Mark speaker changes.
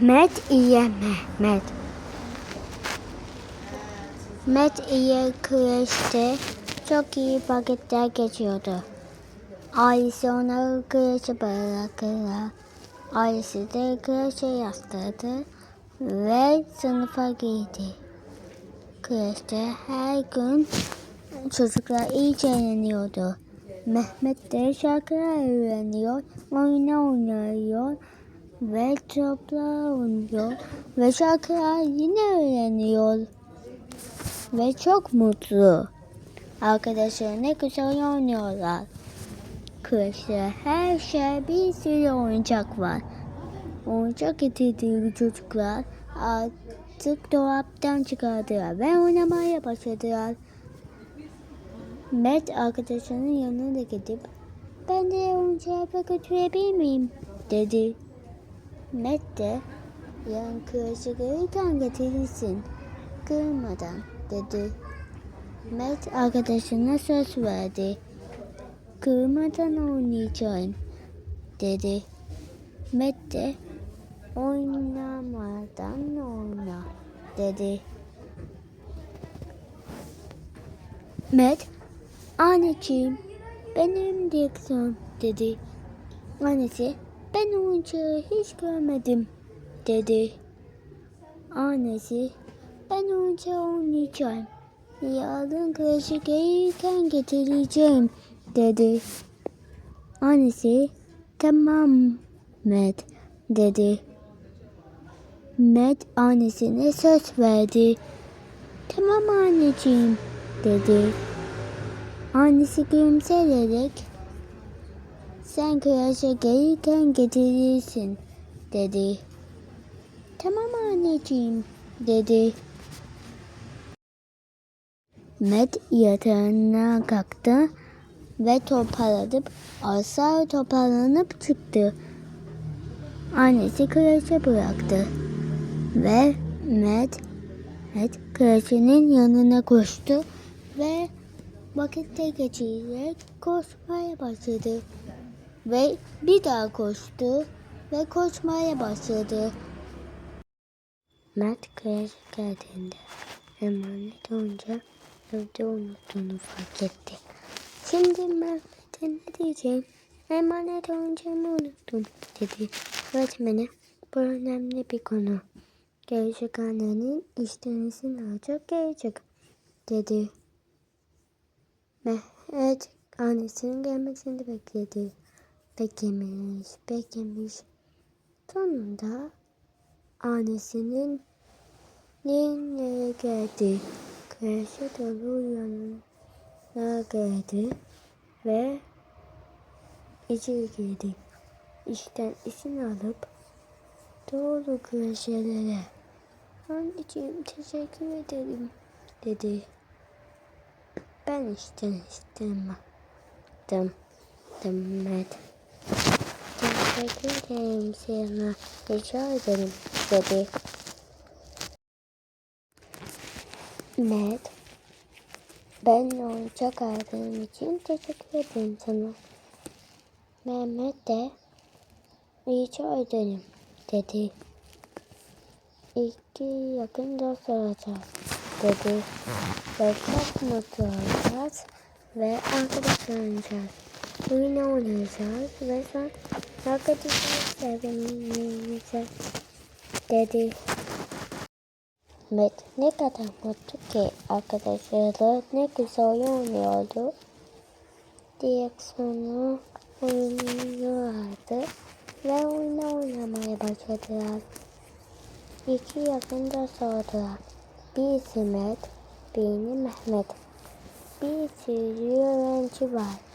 Speaker 1: Met ile Mehmet. Met ile kreşte çok iyi vakitler geçiyordu. Ailesi onları kreşe bırakırlar. Ailesi de kreşe yastırdı ve sınıfa girdi. Kreşte her gün çocuklar iyice eğleniyordu. Mehmet de şarkılar öğreniyor, oyuna oynuyor ve toplar oynuyor ve şarkılar yine öğreniyor. Ve çok mutlu. Arkadaşlar ne güzel oynuyorlar. Kreşte her şey bir sürü oyuncak var. Oyuncak getirdiği çocuklar artık dolaptan çıkardılar ve oynamaya başladılar. Met arkadaşının yanına da gidip ben de oyuncağı götürebilir miyim dedi. Met de yarın kreşe gelirken getirirsin kırmadan dedi. Met arkadaşına söz verdi. Kırmadan oynayacağım dedi. Met de oynamadan oyna dedi. Met anneciğim benim direksiyon dedi. Annesi ben oyuncağı hiç görmedim dedi. Annesi ben oyuncağı oynayacağım. Yarın kreşe gelirken getireceğim dedi. Annesi tamam Met dedi. Met annesine söz verdi. Tamam anneciğim dedi. Annesi gülümseyerek sen kreşe gelirken getirirsin dedi. Tamam anneciğim dedi. Met yatağına kalktı ve toparlanıp asla toparlanıp çıktı. Annesi kreşe bıraktı ve Met, Met kreşenin yanına koştu ve vakitte geçirerek koşmaya başladı. Ve bir daha koştu ve koşmaya başladı. Mert kreşe geldiğinde emanet olunca evde unuttuğunu fark etti. Şimdi Mehmet'e ne diyeceğim? Emanet oyuncağımı unuttum dedi. Öğretmeni bu önemli bir konu. Gelecek annenin işlerini alacak gelecek dedi. Mehmet annesinin gelmesini bekledi. Beklemiş, beklemiş. Sonunda annesinin yerine geldi. Kreşe dolu yanına geldi ve içeri girdi. İşten izin alıp doğru kreşelere. Anneciğim teşekkür ederim dedi. Ben işten istemem. Demet. Teşekkür ederim sana. Rica ederim dedi. Met. Ben oyuncak aldığım için teşekkür ederim sana. Mehmet de rica ederim dedi. İki yakın dost olacağız dedi. Ve çok mutlu olacağız ve arkadaş olacağız. Oyun oynayacağız ve sonra arkadaşlar sevineceğiz dedi. Met ne kadar mutlu ki arkadaşlarla ne güzel oynuyordu. Direksiyonu oynuyorlardı ve oyunu oynamaya başladılar. İki yakında sordular. Birisi Met, birini Mehmet. Bir sürü öğrenci var.